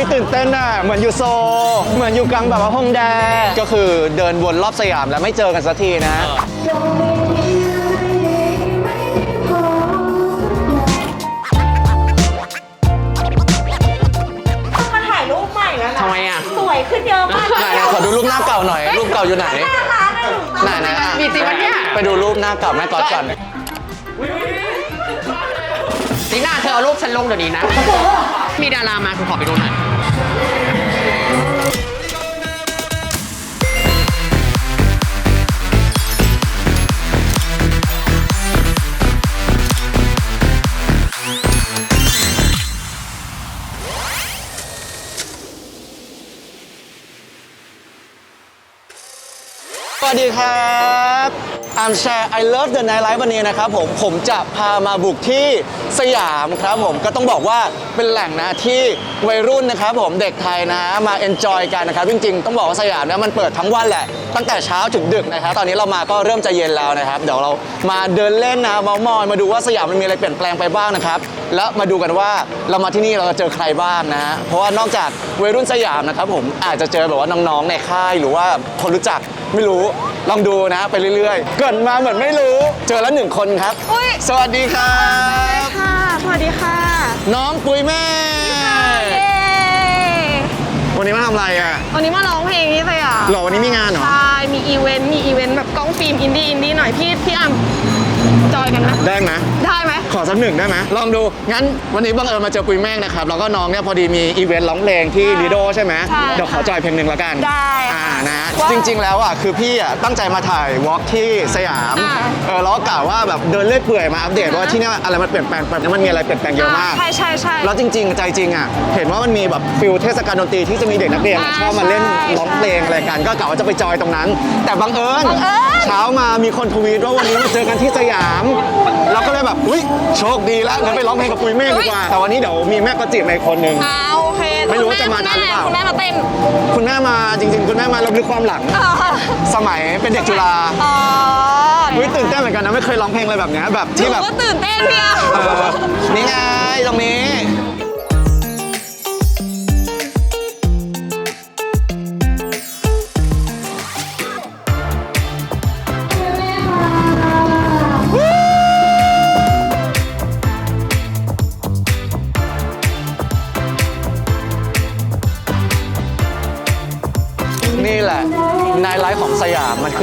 นี้ตื่นเต้นอะ เหมือนอยู่โซลเหมือนอยู่กลางแบบว่าฮงแด ก็คือเดินวนรอบสยามแล้วไม่เจอกันสักทีนะมาถ่ายรูปใหม่แล้วนะทำไมอะ สวยขึ้นเยอะมากไหนๆขอดูรูปหน้าเก่าหน่อย รูปเก่าอยู่ไหน หน้าร้านอะหนูไหนไหนๆอะมีจริงปะเนี่ย ไปดูรูปหน้าเก่าแม่ก๊อตก่อนตีหน้าเธอเอารูปฉันลงเดี๋ยวนี้นะ มีดารามาคุณขอไปดูหน่อย วัสดีครับอามแชร์ I love the night life วันนี้นะครับผมผมจะพามาบุกที่สยามครับผมก็ต้องบอกว่าเป็นแหล่งนะที่วัยรุ่นนะครับผมเด็กไทยนะมาเอนจอยกันนะครับจริงๆ ต้องบอกว่าสยามเนี่ยมันเปิดทั้งวันแหละตั้งแต่เช้าถึงดึกนะครับ ตอนนี้เรามาก็เริ่มจะเย็นแล้วนะครับ เดี๋ยวเรามาเดินเล่นนะเมามอยมาดูว่าสยามมันมีอะไรเปลี่ยนแปลงไปบ้างนะครับ แล้วมาดูกันว่าเรามาที่นี่เราจะเจอใครบ้างนะฮะเพราะว่านอกจากวัยรุ่นสยามนะครับผมอาจจะเจอแบบว่าน้องๆในค่ายหรือว่าคนรู้จักไม่รู้ลองดูนะไปเรื่อยๆ เกิดมาเหมือนไม่รู้ เจอแล้วหนึ่งคนครับ อุ๊ย สวัสดีครับ ค่ะ สวัสดีค่ะน้องปุยแม่ เย้วันนี้มาทำอะไรอะ วันนี้มาร้องเพลงที่สยาม หรอวันนี้มีงานเหรอ ใช่ มีอีเวนต์ มีอีเวนต์แบบกล้องฟิล์มอินดี้อินดี้หน่อยพี่พี่อ่ำ จอยกันไหมได้ไหมได้ไหมขอสักหนึ่งได้ไหมลองดู งั้นวันนี้บังเอิญมาเจอปุยแม่งนะครับ แล้วก็น้องเนี่ยพอดีมีอีเวนต์ร้องเพลงที่ค่ะลีโดใช่ไหมใช่เดี๋ยวขอจอยเพลงหนึ่งแล้วกันได้ค่ะอ่านะว่าจริง ๆ แล้วอะคือพี่อะตั้งใจมาถ่ายวอล์กที่สยามอ่า เออแล้วก็กล่าวว่าแบบเดินเล่อยเปื่อยมาอัปเดตว่าที่เนี่ยอะไรมันเปลี่ยนแปลงไปแล้วมันมีอะไรเปลี่ยนแปลงเยอะมาก ใช่ใช่ใช่ แล้วจริงๆ ใจจริงอะ เห็นว่ามันมีแบบฟิลเทศกาลดนตรีที่จะมีเด็กนักเรียนอ่าชอบมาเล่นใช่ร้องเพลงอะไรกัน ก็กะว่าจะไปจอยตรงนั้น แต่บังเอิญบังเอิญ เช้ามามีคนทวีตว่าวันนี้มาเจอกันที่สยาม เราก็เลยแบบอุ้ยโชคดีแล้วงั้นไปร้องเพลงกับปุยเมฆดีกว่า แต่วันนี้เดี๋ยวมีแม่กระจิบมาอีกคนหนึ่ง อ่าโอเคไม่รู้ว่าจะมาทันหรือเปล่า คุณแม่มาเต้น คุณแม่มาจริง ๆ คุณแม่มารับลึกความหลัง อ๋อสมัยเป็นเด็กจุฬาอ๋ออุ้ยตื่นเต้นเหมือนกันนะไม่เคยร้องเพลงอะไรแบบเนี้ยแบบหที่นูแบบ ก็ตื่นเต้นพี่อะเออนี่ไงตรงนี้นี่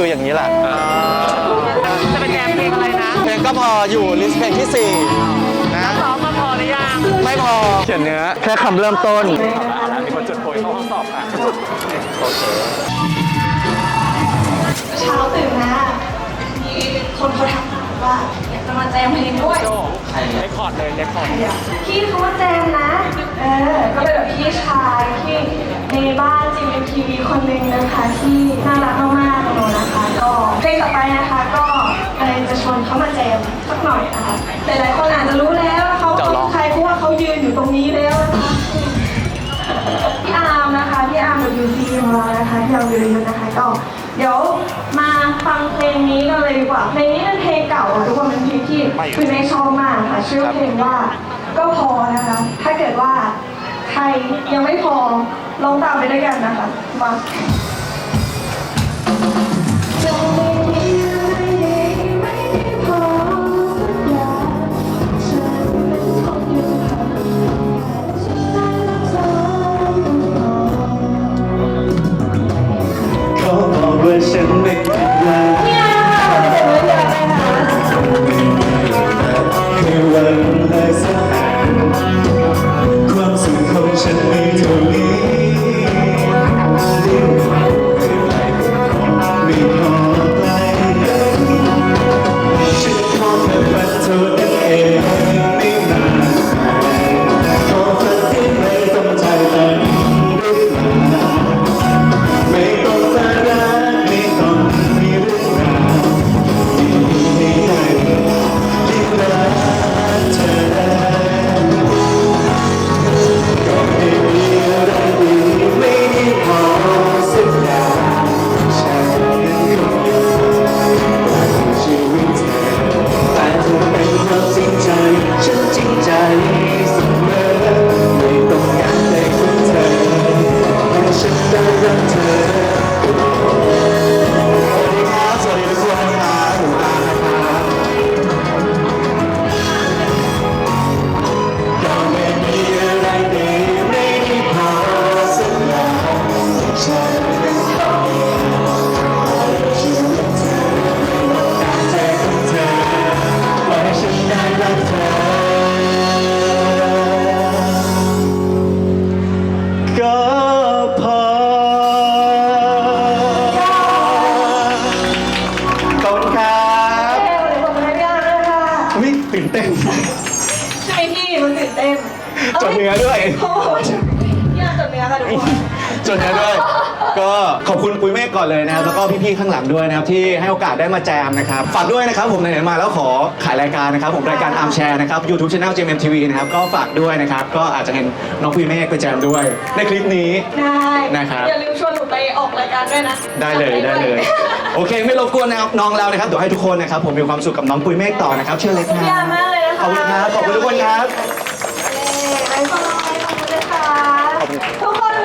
คืออย่างนี้แหละ จะเป็นแจมเพลงอะไรนะเพลงก็พออยู่ลิสต์เพลงที่ 4 นะ ซ้อมมาพอหรือยังไม่พอเขียนเนื้อแค่คำเริ่มต้นเช้าตื่นมามีคนเขาทักมาว่าอยาก จะมาแจมเพลงด้วยเรคคอร์ดเลยเรคคอร์ดพี่เขามาแจมนะ เออ ก็เป็นแบบพี่ชายที่ในบ้านจริงเป็นทีวีคนหนึ่งนะคะที่น่ารักมากๆของหนูนะคะ ก็เพลงต่อไปนะคะก็เลยจะชวนเขามาแจมสักหน่อยนะคะหลายๆคนอาจจะรู้แล้วว่าเขาจะร้องใครเพราะว่าเขายืนอยู่ตรงนี้แล้วนะคะพี่อาร์มนะคะพี่อาร์ม WC ของเรานะคะที่เราเรียนนะคะก็เดี๋ยวมาฟังเพลงนี้กันเลยดีกว่าเพลงนี้ เพลงที่คุณแม่ชอบมากค่ะชื่อเพลงว่าก็พอนะคะ ถ้าเกิดว่าใครยังไม่พอลองตามไปด้วยกันนะคะมาจะไม่มีอะไรไม่พอสักอย่างฉันเป็นคนเดียวค่ะเขา นนะด้วย ก็ขอบคุณปุ้ยเมฆก่อนเลยนะครับแล้วก็พี่ๆข้างหลังด้วยนะครับที่ให้โอกาสได้มาแจมนะครับฝากด้วยนะครับผมไหนๆมาแล้วขอขายรายการนะครับผมรายการอาร์มแชร์นะครับ YouTube Channel JMTV นะครับก็ฝากด้วยนะครับก็อาจจะเห็นน้องปุ้ยเมฆไปแจมด้วย ในคลิปนี้ได้นะครับอย่าลืมชวนหนูไปออกรายการด้วยนะได้เลยได้เลย โอเค ไม่รบกวนนะครับน้องแล้วนะครับเดี๋ยวให้ทุกคนนะครับผมมีความสุขกับน้องปุ้ยเมฆต่อนะครับเชิญเลยครัพี่อาร์มบมากเลยนะคะขอบคุณครับขอบคุณทุกคนครับ เย้บ๊ายบายขอบคุณนะคะทุกคน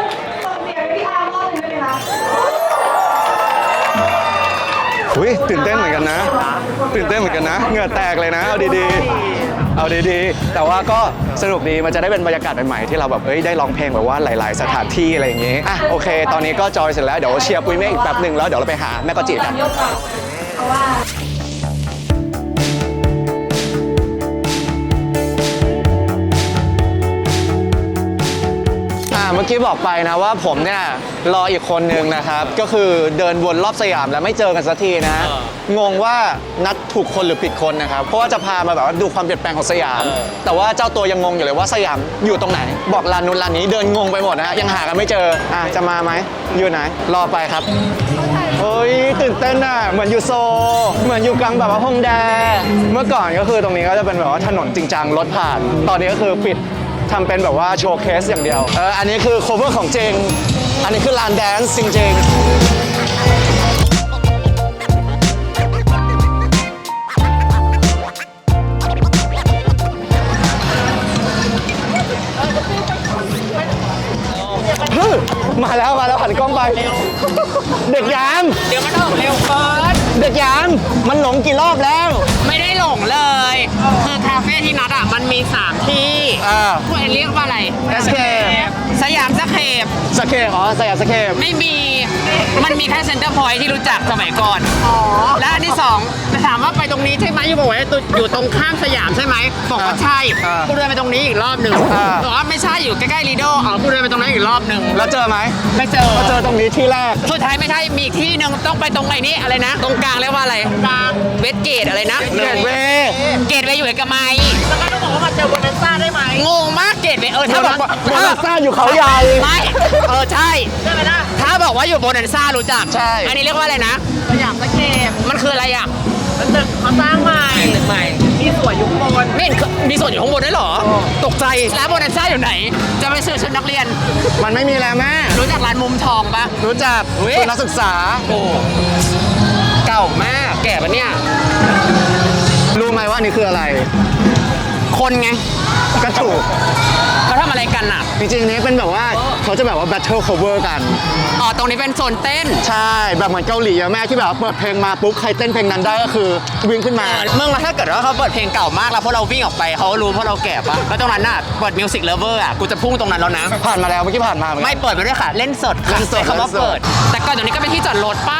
อุ้ยตื่นเต้นเหมือนกันนะ ตื่นเต้นเหมือนกันนะเหงื่อแตกเลยนะเอาดีๆ เอาดีๆ แต่ว่าก็สนุกดีมันจะได้เป็นบรรยากาศใหม่ๆที่เราแบบเอ้ยได้ร้องเพลงแบบว่าหลาย ๆ สถานที่อะไรอย่างงี้อะโอเค ตอนนี้ก็จอยเสร็จแล้วเดี๋ยวเชียร์ปุ้ยเมฆอีกแป๊บหนึ่งแล้วเดี๋ยวเราไปหาแม่กอจิกัน เพราะว่าอ่าเมื่อกี้บอกไปนะว่าผมเนี่ยรออีกคนนึงนะครับ ก็คือเดินวนรอบสยามแล้วไม่เจอกันสักทีนะ งงว่านัดถูกคนหรือผิดคนนะครับ เพราะว่าจะพามาแบบว่าดูความเปลี่ยนแปลงของสยาม แต่ว่าเจ้าตัวยังงงอยู่เลยว่าสยามอยู่ตรงไหน บอกร้านนู้นร้านนี้เดินงงไปหมดนะฮะยังหากันไม่เจออะจะมาไหมอยู่ไหน รอไปครับเฮ้ยตื่นเต้นอะเหมือนอยู่โซ เหมือนอยู่กลางแบบว่าฮงแด เมื่อก่อนก็คือตรงนี้ก็จะเป็นแบบว่าถนนจริงจังรถผ่าน ตอนนี้ก็คือปิด ทำเป็นแบบว่าโชว์เคสอย่างเดียว เออ อันนี้คือ cover ของจริงอันนี้คือลานแดนซ์จริงๆฮึมาแล้วมาแล้วหันกล้องไป เด็กยาม เดี๋ยวมันออกเร็วเกิน เด็กยามมันหลงกี่รอบแล้ว ไม่ได้หลงเลย คือคาเฟ่ที่นัดอะ มันมี 3 ที่อ่า พวกเอ็นเรียกว่าอะไร Escape สยามสเคปสเคปอ๋อสยามสเคปไม่มี มันมีแค่เซ็นเตอร์พอยที่รู้จักสมัยก่อนและอันที่สองจะถามว่าไปตรงนี้ใช่ไหมอยู่บอกว่าอยู่ตรงข้ามสยามใช่ไหมบอกว่าใช่อ่ากูเดินไปตรงนี้อีกรอบหนึ่งอ่า บอกว่าไม่ใช่อยู่ใกล้ๆลีโดอ๋อกูเดินไปตรงนั้นอีกรอบหนึ่งแล้วเจอไหมไม่เจอ ก็เจอตรงนี้ที่แรก สุดท้ายไม่ใช่มีอีกที่หนึ่งต้องไปตรงไหนนี่อะไรนะ ตรงกลางเรียกว่าอะไร กลางเวสเกตอะไรนะ เกตเวย์เกตเวย์อยู่เอกมัยแล้วก็ต้องบอกว่ามาเจอโบนัสซ่าได้ไหมงงมากเกตเวย์เออถ้าบอกว่าโบนัสซ่าอยู่เขาใหญ่ไม่เออใช่ใช่ไหมล่ะถ้าบอกว่าอยู่โบนัสซ่ารู้จักใช่อันนี้เรียกว่าอะไรนะสยามสเคปมันคืออะไรอะตึกเขาสร้างใหม่ตึกใหม่มีส่วนอยู่ข้างบนไม่เห็นมีส่วนอยู่ข้างบนด้วยเหรอ ตกใจแล้วโบนัสซ่าอยู่ไหน จะไปซื้อชุดนักเรียน มันไม่มีแล้วแม่รู้จักร้านมุมทองปะรู้จักอุ๊ยคือนักศึกษาโอ้เก่ามาก แก่ปะเนี่ย รู้ไหมว่าอันนี่คืออะไร คนไงกระถูก เขาทำอะไรกันอะ จริงๆนี้เป็นแบบว่าเขาจะแบบว่า battle cover กัน อ๋อ ตรงนี้เป็นโซนเต้น ใช่ แบบเหมือนเกาหลีอะแม่ที่แบบว่าเปิดเพลงมาปุ๊บ ใครเต้นเพลงนั้นได้ก็คือวิ่งขึ้นมา เมื่อถ้าเกิดว่าเขาเปิดเพลงเก่ามากแล้วพวกเราวิ่งออกไปเขารู้เพราะเราแก่ปะแล้วตรงนั้นน่ะ เปิดมิวสิกเลเวอร์อะ กูจะพุ่งตรงนั้นแล้วนะ ผ่านมาแล้วเมื่อกี้ผ่านมาเหมือนกัน ไม่เปิดไปด้วยค่ะ เล่นสดค่ะเล่นสดใช้คำว่าเล่นสด เปิด แต่ก่อนตรงนี้ก็เป็นที่จอดรถป้า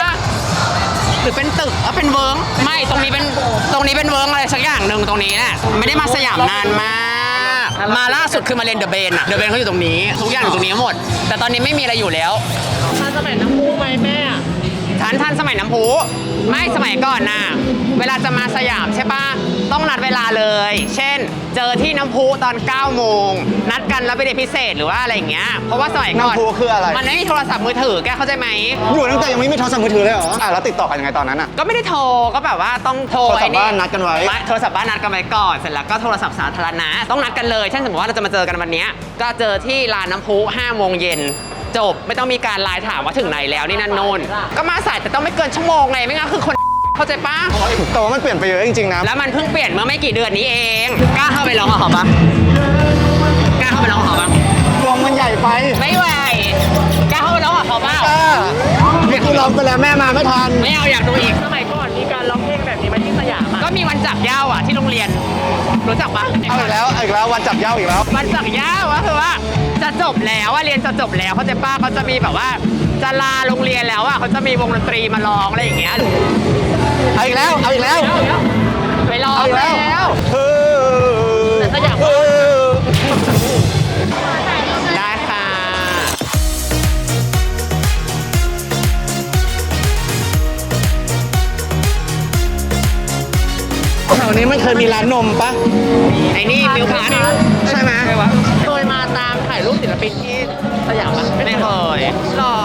หรือเป็นตึกเออเป็นเวิร์งไม่ตรงนี้เป็นตรงนี้เป็นเวิร์งอะไรสักอย่างหนึ่งตรงนี้น่ะไม่ได้มาสยามนานมาก มาล่าสุดคือมาเรียนเดอะเบนอะเดอะเบนเขาอยู่ตรงนี้ ทุกอย่างอยู่ตรงนี้หมด แต่ตอนนี้ไม่มีอะไรอยู่แล้วทันสมัยน้ำพุไหมแม่ทันทันสมัยน้ำพุไม่สมัยก่อนน่ะเวลาจะมาสยามใช่ปะต้อง นัดเวลาเลย เช่น เจอที่น้ำพุตอน 9 โมง นัดกันแล้วไปเดทพิเศษหรือว่าอะไรอย่างเงี้ย เพราะว่าสมัยก่อนน้ำพุคืออะไร มันไม่มีโทรศัพท์มือถือแกเข้าใจไหม อยู่ตั้งแต่ยังไม่มีโทรศัพท์มือถือเลยเหรออะแล้วติดต่อกันยังไงตอนนั้นอะก็ไม่ได้โทรก็แบบว่าต้องโทรโทรศัพท์อ้บ้านนัดกันไว้ ม่โทรศัพท์บ้านนัดกันไว้ก่อนเสร็จแล้วก็โทรศัพท์สาธารณะต้องนัดกันเลยเช่นสมมติว่าเราจะมาเจอกันวันเนี้ยก็เจอที่ลานน้ำพุ5โมงเย็นจบไม่ต้องมีการไลน์ถามว่าถึงไหนแล้วนี่นั่นโน่นก็มาสายแต่ต้องไม่เกินชั่วโมงไงไม่งั้นคือคน เข้าใจปะแต่ว่ามันเปลี่ยนไปเยอะจริงๆนะ แล้วมันเพิ่งเปลี่ยนเมื่อไม่กี่เดือนนี้เองกล้าเข้าไปร้องกับเขาปะกล้าเข้าไปร้องกับเขาปะวงมันใหญ่ไปไม่ไหวกล้าเข้าไปร้องกับเขาเปล่าอ่าเมื่อกี้ลองไปแล้วแม่มาไม่ทัน ไม่เอาอยากดูอีก สมัยก่อนมีการร้องเพลงแบบนี้มาที่สยามก็มีวันจับเหย้าอะที่โรงเรียน รู้จักปะเอาอีกแล้วเอาอีกแล้ววันจับเหย้าอีกแล้ว วันจับเหย้าก็คือว่าจะจบแล้วว่าเรียนจะจบแล้วเขาใจะป้าเขาจะมีแบบว่าจะลาโรงเรียนแล้วอะเขาจะมีวงดนตรีมาร้องอะไรอย่างเงี้ย เอาอีกแล้ว เอาอีกแล้ว ไปรออีกแล้วแต่ก็อยากได้ค่ะ แถวนี้มันเคยมีร้านนมปะไอ้นี่มิวพาร์ใช่ไหมเคยมาตามถ่ายรูปศิลปินที่สยามปะไม่ด้เคยหรอ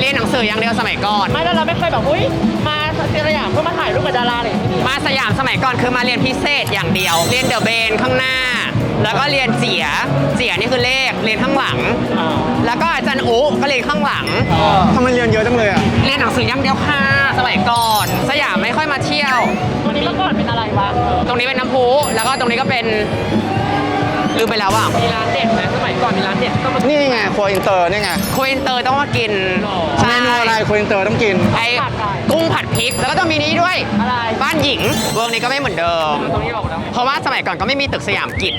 เรียนหนังสืออย่างเดียวสมัยก่อน ไม่แล้วเราไม่เคยแบบอุ้ยมาสยามเพื่อมาถ่ายรูปกับดาราเลยที่นี่มาสยามสมัยก่อนคือมาเรียนพิเศษอย่างเดียว เรียนเดอะเบนข้างหน้า แล้วก็เรียนเจียเจียนี่คือเลขเรียนข้างหลังแล้วก็อาจารย์อุก็เรียนข้างหลัง ทำไมเรียนเยอะจังเลยอะ เรียนหนังสืออย่างเดียวค่ะสมัยก่อน สยามไม่ค่อยมาเที่ยววันนี้เมื่อก่อนเป็นอะไรวะ ตรงนี้เป็นน้ำพุแล้วก็ตรงนี้ก็เป็น ลืมไปแล้วอะมีร้านเด็ดไหมสมัยก่อนมีร้านเด็ดต้องมานี่ไงครัวอินเตอร์นี่ไงคุยอินเตอร์ต้องมากินเมนูอะไรครัวอินเตอร์ต้องกิน ไอ้กุ้งผัดพริก แล้วก็ต้องมีนี้ด้วย อะไร บ้านหญิงเวิร์กนี้ก็ไม่เหมือนเดิม ตรงนี้บอกแล้วเพราะว่าสมัยก่อนก็ไม่มีตึกสยามกิจ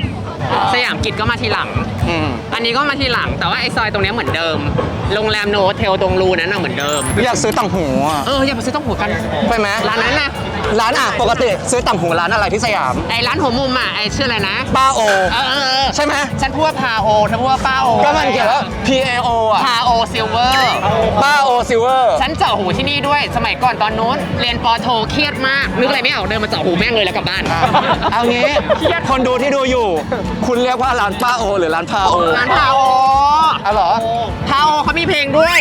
สยามกิจก็มาทีหลัง อืมอันนี้ก็มาทีหลังแต่ว่าไอ้ซอยตรงเนี้ยเหมือนเดิม โรงแรมโนเทลตรงรูนั้นน่ะเหมือนเดิม อยากซื้อต่างหูอะเอออย่าไปซื้อต้องหัวกัน ไปไหมร้านนั้นนะร้านอะปกติซื้อต่างหูร้านอะไรที่สยาม ไอ้ร้านหัวมุมอะไอ้ชื่ออะไรนะ ป้าโอ เออเออเออใช่ไหมฉันพูดว่าพาโอเธอพูดว่าป้าโอก็มันเขียนว่า P A O อะ พาโอซิลเวอร์ ป้าโอซิลเวอร์ ฉันเจาะหูที่นี่ด้วย สมัยก่อนตอนนู้น เรียนปอโทเครียดมากนึกอะไรไม่ออกเดินมาเจาะหูแม่งเลยแล้วกลับบ้าน เอางี้ คนดูที่ดูอยู่ คุณเรียกว่าร้านป้าโอ หรือร้านพาโอร้านพาโออ๋อเหรอ พาโอเขามีเพลงด้วย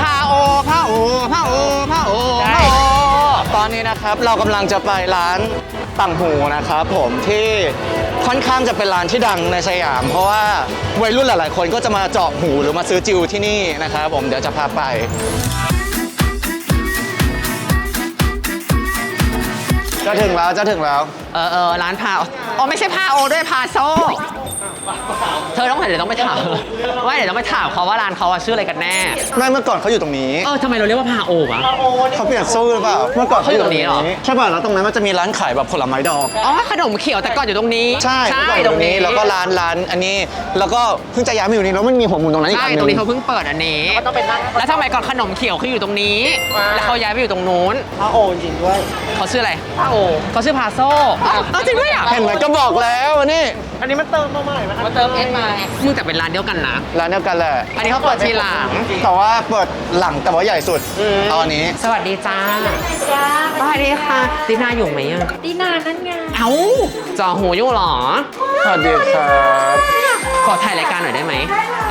พาโอพาโอพาโอพาโอพาโอตอนนี้นะครับเรากำลังจะไปร้านต่างหูนะครับผมที่ค่อนข้างจะเป็นร้านที่ดังในสยาม เพราะว่าวัยรุ่นหลาย ๆ คนก็จะมาเจาะหูหรือมาซื้อจิวที่นี่นะครับผมเดี๋ยวจะพาไป จะถึงแล้วจะถึงแล้ว เออเออร้านพาโออ๋อไม่ใช่พาโอด้วยพาโซ เธอต้องเดี๋ยวต้องไปถามว่าเดี๋ยวต้องไปถามเขาว่าร้านเขาอะชื่ออะไรกันแน่ ไม่เมื่อก่อนเขาอยู่ตรงนี้ เออทำไมเราเรียกว่าพาโอวะเขาเปลี่ยนสู้หรือเปล่า เมื่อก่อนเขาอยู่ตรงเขาอยู่ตรงนี้เหรอนี้ใช่ป่ะ แล้วตรงนั้นมันจะมีร้านขายแบบผลไม้ดองอ๋อขนมเขียวแต่ก่อนอยู่ตรงนี้ใช่เมื่อก่อนอยู่ตรงนี้ แล้วก็ร้านร้านอันนี้ แล้วก็เพิ่งจะย้ายมาอยู่นี่แล้วมันมีหัวมุมตรงนั้นอีกใช่อันหนึตรงนี้งเขาเพิ่งเปิดอันนี้ ต้องเป็นร้านแล้วทำไมก่อนขนมเขียวคืออยู่ตรงนี้ แล้วเขาย้ายไปอยู่ตรงนู้นพระโอจริงด้วย เขาชื่ออะไรพระโอเขาชื่อพาโซอ้าวจริงด้วยอะเห็นไหมก็บอกแล้วนี่อันนี้มันเติมมาใหม่มาเติมเอ็นมามึงแต่เป็นร้านเดียวกันนะ ร้านเดียวกันแหละอันนี้เขาเปิดทีหลัง แต่ว่าเปิดหลังแต่ว่าใหญ่สุดตอนนี้สวัสดีจ้าจ้าสวัสดีค่ะตีนาอยู่ไหมอะดีนานนั่นไงเอ้าจอหูอยู่เหรอ สวัสดีครับขอถ่ายรายการหน่อยได้ไหม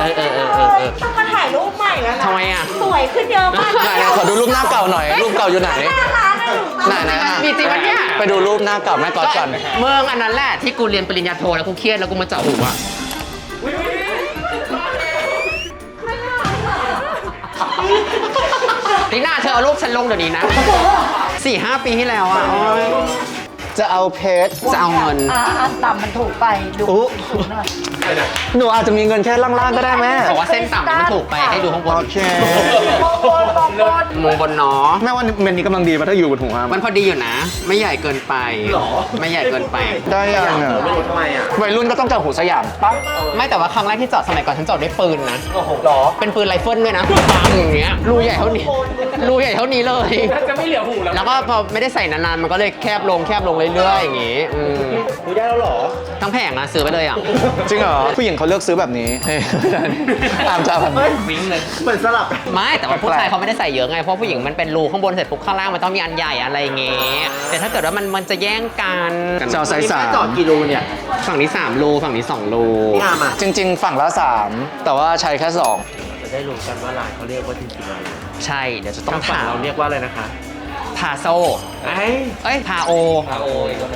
เออเออเออเออเออ ต้องมาถ่ายรูปใหม่แล้วนะทำไมอะสวยขึ้นเยอะมากไหนไหนขอดูรูปหน้าเก่าหน่อยรูปเก่าอยู่ไหนไหน ไหนอะมีจริงปะเนี่ย ไปดูรูปหน้าเก่าแม่ก๊อตก่อน เมืองอันนั้นแหละที่กูเรียนปริญญาโทแล้วกูเครียดแล้วกูมาเจาะหูอะตีน่าเธอเอารูปฉันลงเดี๋ยวนี้นะสี่ห้าปีที่แล้วอะโอ๊ย จะเอาเพชรจะเอาเงิน อ่าอันต่ำมันถูกไป ดูอุ๊ สูงหน่อย หนูอาจจะมีเงินแค่ล่างๆก็ได้แม่บอกว่าเส้นต่ำนี่มันถูกไปให้ดูข้างบนโอเคมองบนมองบนมุมบนเนาะแม่ว่าเมนนี้กำลังดีมาถ้าอยู่บนหัวมันพอดีอยู่นะ ไม่ใหญ่เกินไปไม่ใหญ่เกินไป ได้ยังอะวัยรุ่นก็ต้องเจาะหูสยามปะไม่แต่ว่าครั้งแรกที่จอดสมัยก่อนฉันจอดด้วยปืนนะ โอ้โหหรอ เป็นปืนไรเฟิลด้วยนะปังอย่างเงี้ยรูใหญ่เท่านี้รูใหญ่เท่านี้เลย จะไม่เหลือหูแล้ว แล้วก็พอไม่ได้ใส่นานๆ มันก็เลยแคบลงแคบลงเรื่อยๆอย่างงี้อืมหูได้แล้วหรอ ทั้งแผงอะซื้อไปเลยอะจริงเหรอ ผู้หญิงเขาเลือกซื้อแบบนี้เฮ้ยตามจ้าแบบวิ่งเลย เหมือนสลับ ไม่แต่ว่าผู้ชายเขาไม่ได้ใส่เยอะไง เพราะผู้หญิงมันเป็นรูข้างบนเสร็จปุ๊บข้างล่างมันต้องมีอันใหญ่อะไรอย่างเงี้ยแต่ถ้าเกิดว่ามันมันจะแย่งกันจะเอาไซส์สามจอดกี่รูเนี่ยฝั่งนี้3รูฝั่งนี้2รูจริง ๆ ฝั่งละ 3 แต่ว่าใช้แค่ 2 จะได้รู้กันว่าร้านเขาเรียกว่าจริงๆอะไรใช่ เดี๋ยวจะต้อทางงฝั่งถามเราเรียกว่าอะไรนะคะ พาโซไอ้เอ้ยพาโอ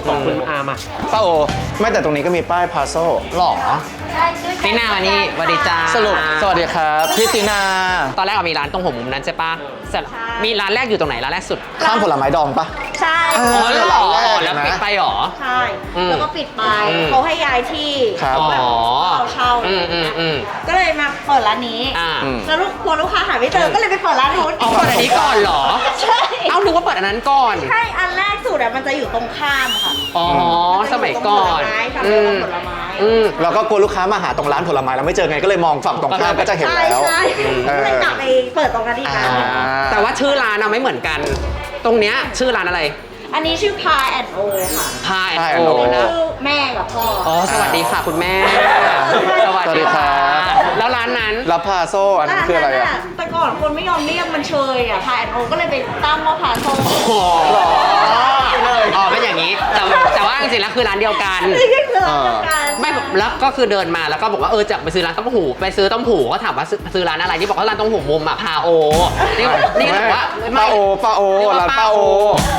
ของคุณอาร์มอะป้าโอ ไม่แต่ตรงนี้ก็มีป้ายพาโซหรอ ตีนามานี่สวัสดีจ้าสรุปสวัสดีครับพี่ตินา ตอนแรกอะมีร้านตรงหัวมุมนั้นใช่ปะเสร็จมีร้านแรกอยู่ตรงไหนร้านแรกสุดข้างผลไม้ดองปะใช่เออ๋อเหรอร้านแรกแล้วนะปิดไปเหรอใช่อืมแล้วก็ปิดไปอืมเขาให้ย้ายที่ครับอ๋อแบบเราเช่าอืมอืมอืมก็เลยมาเปิดร้านนี้อ่าอืมแล้วลูกกลัวลูกค้าหาไม่เจอก็เลยไปเปิดร้านนู้นเอาเปิดอันนี้ก่อนเหรอใช่เอานึกว่าเปิดอันนั้นก่อนใช่อันแรกสุดอะมันจะอยู่ตรงข้ามค่ะอ๋อมันสจะมัยยู่ตรงก่อนผลไม้ฝั่งอืเดียวมกับผลไม้อืมเราก็กลัวลูกค้ามาหาตรงร้านผลไม้แล้วไม่เจอไงก็เลยมองฝั่งตรงข้ามก็จะเห็นใช่แล้ว ใช่เอก็อเลยกลับไปเปิดตรงนั้นอีกอ่า นะแต่ว่าชื่อร้านอะไม่เหมือนกัน ตรงเนี้ยชื่อร้านอะไรอันนี้ชื่อพายแอนโอค่ะพาย Pie โอ and O นะชื่อแม่กับพ่อออ๋อสวัสดีค่ะคุณแม่ สวัสดีครับแล้วร้านนั้นแล้วพาโซอันนั้นคืออะไรอะ แต่ก่อนคนไม่ยอมเรียกมันเชยอะพายแอนโอก็เลยไปตั้งว่าพาโซอ๋ออ๋อเป็นอย่าง อย่างนี้แต่แต่ว่าจริงๆแล้วคือร้านเดียวกันนี่คือร้านเดียวกันไม่แล้วก็คือเดินมาแล้วก็บอกว่าเออจะไปซื้อร้านต้มหู ไปซื้อต้มหูก็ถามว่าซื้อซื้อร้านอะไรที่บอกว่าร้านต้มหูมุมอะพาโอนี่นี่ก็บอกว่าไม่ป้าโอป้าโอเรียกว่ร้านป้าโอ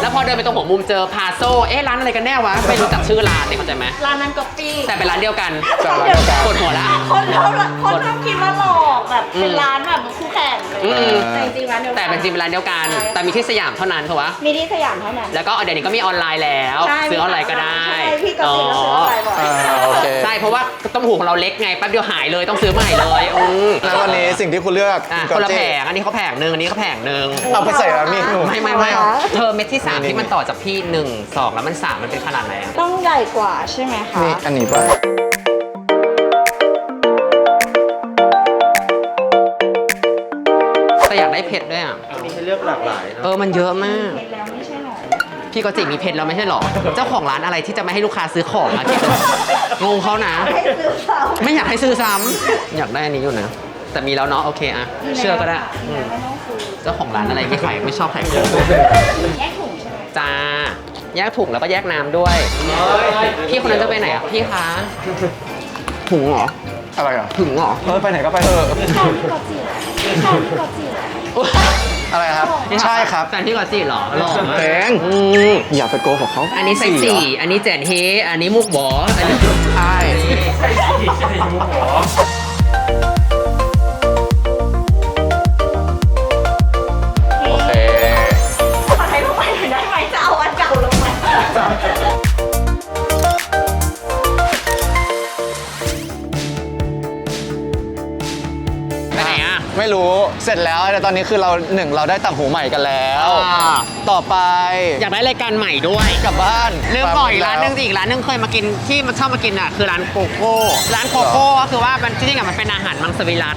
แล้วพอเดินไปตรงหัวมุมเจอพาโซเอ๊ะร้านอะไรกันแน่วะไม่รู้จักชื่อร้านนี่เข้าใจไหมร้านนั้นก๊อปปี้แต่เป็นร้านเดียวกันแต่ร้านเดียวกัน ปวดหัวละ คนชอบคนชอบคิดว่าหลอกแบบเป็นร้านแบบคู่แข่งเลยอืม แต่จริงๆร้านเดียวกันแต่เป็นจริงเป็นร้านเดียวกัน แต่มีที่สยามเท่านั้นถูกปะมีที่สยามเท่านั้น แล้วก็เดี๋ยวนี้ก็มีออนไลน์แล้วใช่ซื้อออนไลน์ก็ได้ใช่พี่ก็ซื้อแล้วซื้อออนไลน์บ่อยอ่าโอเค ใช่เพราะว่าต้มหูของเราเล็กไงแป๊บเดียวหายเลยต้องซื้อใหม่เลยอืมแล้ววันนี้สิ่งที่คุณเลือกอะณคนละเจ๊แผงอันนี้เขาแผงหนึ่งอันนี้เขาแผงหนึ่ง เอาไปใส่อะไรมีหนู ไม่ไม่ไม่เธอเม็ดที่สามนี่ที่มันต่อจากพี่หนึ่งสองแล้วมันสามมันเป็นขนาดไหนอะต้องใหญ่กว่าใช่ไหมคะ นี่อันนี้ป่ะแต่อยากได้เพชรด้วยอะ มีให้เลือกหลากหลายนะเออมันเยอะมากเห็นแล้ว ไม่ใช่หรอพี่ก็จิมีเพชรแล้วไม่ใช่หรอ เจ้าของร้านอะไรที่จะไม่ให้ลูกค้าซื้อของอะคิดดูงงเขานะ ให้ซื้อซ้ำไม่อยากให้ซื้อซ้ำอยากได้อันนี้อยู่นะ แต่มีแล้วเนาะโอเคอะเชื่อก็ได้อืมไม่ต้องซื้อเจ้าของร้านอะไรไม่ขายไม่ชอบขายของแยกถุงใช่ไหมจ้าแยกถุงแล้วก็แยกน้ำด้วย พี่คนนั้นจะไปไหนอะพี่คะถุงเหรออะไรอะถุงเหรอ เออไปไหนก็ไปเถอะชอบกอจีชอบกอจี อะไรครับใช่ครับแฟนพี่กอจีเหรอหล่อมากเต็งอืมอย่าไปโกหกเขาอันนี้ไซส์สี่อันนี้เจ็ดเฮอันนี้มุกบออันนี้ใช่โอ เสร็จแล้วแต่ตอนนี้คือเราหนึ่งเราได้ต่างหูใหม่กันแล้ว อ่า ต่อไปอยากได้รายการใหม่ด้วยกลับบ้านเรื่องบ่อยร้านหนึงสิอีกร้านหนึงเคยมากินที่มันชอบมากินอะคือร้านโกโก้ร้านโกโก้ก็คือว่ามันจริงๆอะมันเป็นอาหารมังสวิรัต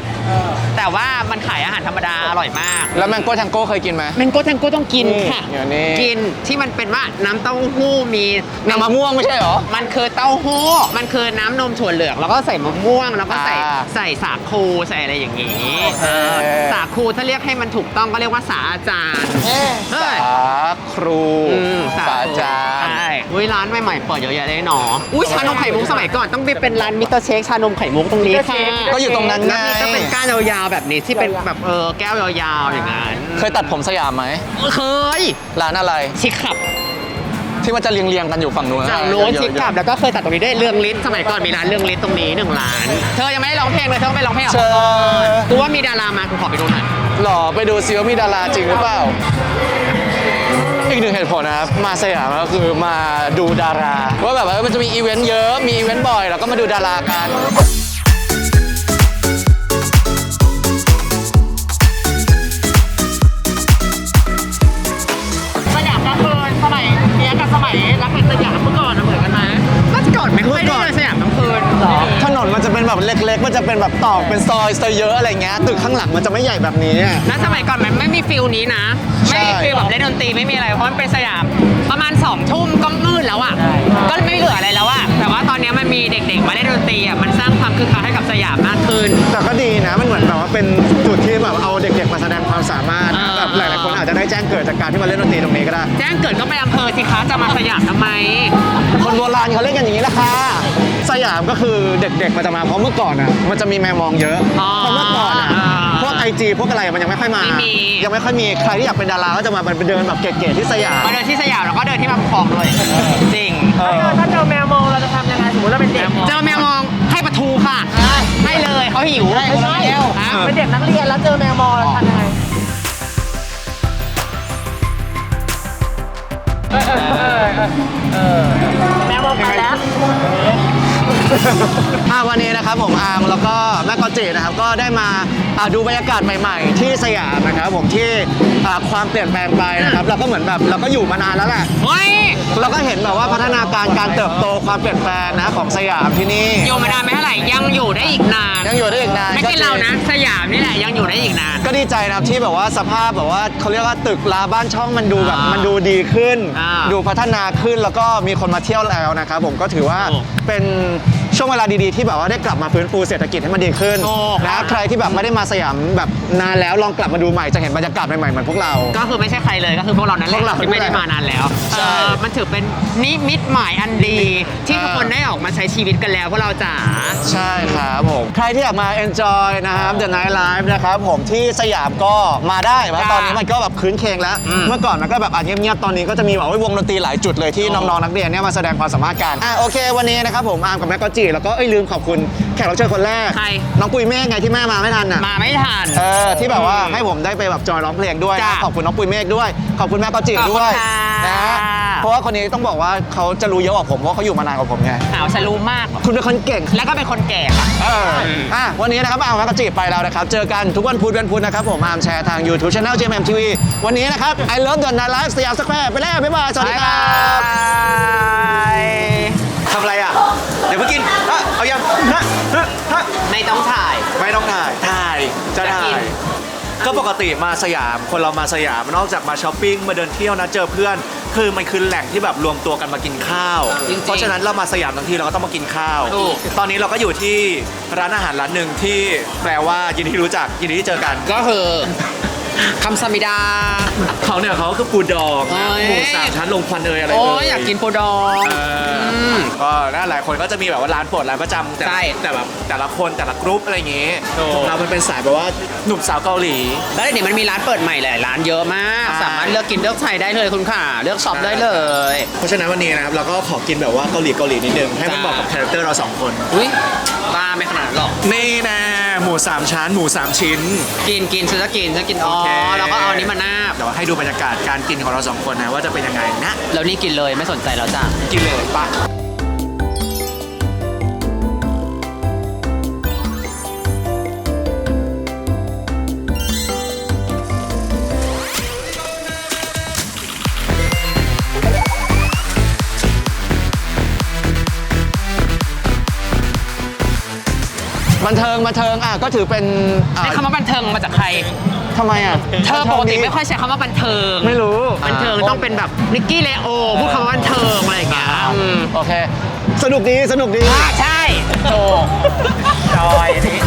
แต่ว่ามันขายอาหารธรรมดาอร่อยมากแล้วแมงโก้ทังโก้เคยกินไหมแมงโก้แทงโก้ต้องกินนี่ค่ะเดี๋ยวนี้กินที่มันเป็นว่าน้ำเต้าหู้มีน้ำมะม่วงไม่ใช่เหรอ มันคือเต้าหู้ มันคือน้ำนมถั่วเหลือง แล้วก็ใส่มะม่วง แล้วก็ใส่อ่าใส่สาคูใส่อะไรอย่างนี้โอเคเออสาคูถ้าเรียกให้มันถูกต้องก็เรียกว่าสาอาจารย์ เฮ้ย สาครูอืมสาจารใช่ย์อุ้ยร้านใหม่ๆเปิดเยอะแยะเลยเนาะอุ้ยชานมไข่มุกสมัยก่อนต้องไปเป็นร้านมิสเตอร์เชคชานมไข่มุกตรงนี้ค่ะก็อยู่ตรงนั้นไง แล้วนี่ก็เป็นก้านยาวๆแบบนี้ที่เป็นแบบเออแก้วยาวๆอย่างนั้นเคยตัดผมสยามไหมเคย ร้านอะไร ชิคขับ ที่มันจะเรียงเรียงๆกันอยู่ฝั่งนู้นจากโน้นเยอะๆชิคขับแล้วก็เคยตัดตรงนี้ได้วยเรื่องลิ้นสมัยก่อนมีร้านเรื่องลิ้นตรงนี้หนึ่งร้าน เธอยังไม่ได้ร้องเพลงเลยเธอต้องไปร้องเพลงกับเชิเขาก่อนญกูว่ามีดารามากูขอไปดูหน่อยหล่อไปดูซิว่ามีดาราจริงหรือเปล่า อีกหนึ่งเหตุผลนะครับ มาสยามก็คือมาดูดารา ว่าแบบว่ามันจะมีอีเวนต์เยอะ มีอีเวนต์บ่อย แล้วก็มาดูดารากัน ยรักเป็นสยามเมื่อก่อนเหมือน แบบเล็กๆ มันจะเป็นแบบตอกเป็นซอยซอยเยอะอะไรเงี้ยตึกข้างหลังมันจะไม่ใหญ่แบบนี้แล้วสมัยก่อนมันไม่มีฟิลนี้นะ ใช่ ไม่มีฟิลแบบเล่นดนตรีไม่มีอะไร เพราะมันเป็นสยาม ประมาณ2องทุ่มก็มืดแล้วอะ ก็ไม่เหลืออะไรแล้วอะ แต่ว่าตอนเนี้ยมันมีเด็กๆ มาเล่นดนตรีอะ มันสร้างความคึกคักให้กับสยามมากขึ้น แต่ก็ดีนะมันเหมือนแบบว่าเป็นจุดที่แบบเอาเด็กๆ มาแสดงความสามารถนะอ่า แบบหลายๆคนอาจจะได้แจ้งเกิดจากการที่มาเล่นดนตรีตรงนี้ก็ได้ แจ้งเกิดก็ไปอำเภอสิคะ จะมาสยามทำไม คนโบราณเขาเล่นกันอย่างนี้แหละค่ะ สยามก็คือเด็กๆมันจะมาเพราะเมื่อก่อนอะมันจะมีแมวมองเยอะอ๋อเพราะเมื่อก่อนอะอ่าพวกไอจีพวกอะไรมันยังไม่ค่อยมา ไม่มี ยังไม่ค่อยมีใครที่อยากเป็นดาราก็จะมาเป็นเดินแบบเก๋ๆที่สยาม มาเดินที่สยามแล้วก็เดินที่บางคลองเลยจริง เออ ถ้าเจอแมวมองเราจะทำยังไงสมมติเราเป็นเด็กเจอแมวมองให้ประทูค่ะให้เลยเขาหิวไม่ใช่ฮะเป็นเด็กนักเรียนแล้วเจอแมวมองเราทำยังไงแมวมองไปแล้ว อ่าวันนี้นะครับผมอาร์มแล้วก็แม่กอตจินะครับก็ได้มาอ่าดูบรรยากาศใหม่ ๆ ที่สยามนะครับผมที่อ่าความเปลี่ยนแปลงไปนะครับเราก็เหมือนแบบเราก็อยู่มานานแล้วแหละเฮ้ยเราก็เห็นแบบว่าพัฒนาการการเติบโตความเปลี่ยนแปลงนะของสยามที่นี่ อยู่มานานไม่เท่าไหร่ยังอยู่ได้อีกนานยังอยู่ได้อีกนานไม่ใช่เรานะสยามนี่แหละยังอยู่ได้อีกนาน ก็ดีใจนะครับที่แบบว่าสภาพแบบว่าเขาเรียกว่าตึกราบ้านช่องมันดูแบบอ่ามัมันดูดีขึ้น อ่าดูพัฒนาขึ้นแล้วก็มีคนมาเที่ยวแล้วนะครับผมก็ถือว่าถูกเป็น ช่วงเวลาดีๆที่แบบว่าได้กลับมาฟื้นฟูเศรษฐกิจให้มันดีขึ้นถูก นะใครที่แบบไม่ได้มาสยามแบบนานแล้วลองกลับมาดูใหม่จะเห็นบรรยากาศใหม่ๆเหมือนพวกเรา ก็คือไม่ใช่ใครเลยก็คือพวกเรานั่นแหพวกเราละที่ไม่ได้มานานแล้ว ใช่ เออมันถือเป็นนิมิตหมายอันดี ที่ทุกคนได้ออกมาใช้ชีวิตกันแล้วพวกเราจ๋า ใช่ครับผม ใครที่อยากมา enjoy นะครับ The Night Life นะครับผมที่สยามก็มาได้เพราะจ้าตอนนี้มันก็แบบคืนเคงแล้ว อืม เมื่อก่อนมันก็แบบอาจเงียบๆ ตอนนี้ก็จะมีแบบว่าวงดนตรีหลายจุดเลยที่โอ้น้องๆ นักเรียนเนี่ยมาแสดงความสามารถกัน อะโอเค วันนี้นะครับผมอาร์มกับแม็กกอจิแล้วก็เอ้ยลืมขอบคุณแขกรับเชิญคนแรก ใคร น้องปุยเมฆไงที่แม่มาไม่ทันอะ มาไม่ทัน เออที่แบบว่าให้ผมได้ไปแบบจอยร้องเพลงด้วยจ้ะนะขอบคุณน้องปุยเมฆด้วย ขอบคุณแม่กอจิขอบคุณด้วยค่ะ นะฮะเพราะว่าคนนี้ต้องบอกว่าเขาจะรู้เยอะกว่าผมเพราะเขาอยู่มานานกว่าผมไงหาวฉันรู้มาก คุณเป็นคนเก่งแล้วก็เป็นคนแก่ค่ะ เอออะวันนี้นะครับอาร์มกระจีบไปแล้วนะครับ เจอกันทุกวันพุธวันพุธนะครับ ผมอาร์มแชร์ทาง YouTube Channel JMM TV วันนี้นะครับ I love the night life สยามสแควร์ไปแล้วบ๊ายบายสวัสดีครับทำอะไรอะ เดี๋ยวเพิ่งกินอะเอายังฮะฮะฮะไม่ต้องถ่ายไม่ต้องถ่ายถ่ายจะถ่าจะกินย ก็ปกติมาสยามคนเรามาสยามนอกจากมาช้อปปิ้งมาเดินเที่ยวนะเจอเพื่อน คือมันคือแหล่งที่แบบรวมตัวกันมากินข้าว จริงๆเพราะฉะนั้นเรามาสยามทั้งทีเราก็ต้องมากินข้าว ถูก ตอนนี้เราก็อยู่ที่ร้านอาหารร้านหนึ่งที่แปลว่ายินดีที่รู้จักยินดีที่เจอกัน ก็คือ คำสมิดา เขาเนี่ยเขาก็คือปูดองเอ้ย หมูสามชั้นลงควันเอยอะไรโอ้เอยอยากกินปูดองเออมก็น่าหลายคนก็จะมีแบบว่าร้านโปรดร้านประจำแต่ใช่ แต่แบบแต่ละคนแต่ละกรุ๊ปอะไรอย่างงี้ถูกของเรามันเป็นสายแบบว่าหนุ่มสาวเกาหลี แล้วเดี๋ยวมันมีร้านเปิดใหม่หลายร้านเยอะมาก ใช่ สามารถเลือกกินเลือกใช้ได้เลยคุณค่ะ เลือกช็อปได้เลย เพราะฉะนั้นวันนี้นะครับเราก็ขอกินแบบว่าเกาหลีเกาหลีนิดนึงให้มันจ้าเหมาะกับคาแรคเตอร์เราสองคน อุ้ยบ้าไม่ขนาดนั้นหรอก นี่นะห มูสามชั้นหมูสามชิ้น กินกินฉันจะกินฉันกินอ๋อโอเค แล้วก็เอาอันนี้มานาบเดี๋ยวให้ดูบรรยากาศการกินของเราสองคนนะว่าจะเป็นยังไงนะ แล้วนี่กินเลยไม่สนใจแล้วจ้ะ กินเลยไป่ะ เทิงบันเทิงอะก็ถือเป็นอะใช้คำว่าบันเทิงมาจากใคร ทำไมอะเธอปกติไม่ค่อยใช้คำว่าบันเทิงไม่รู้บันเทิงต้องเป็นแบบนิกกี้เลโอพูดคำว่าบันเทิงอะไรอย่างเงี้ยอืมโอเค สนุกดีสนุกดี อ่าใช่ถูกจอยนี่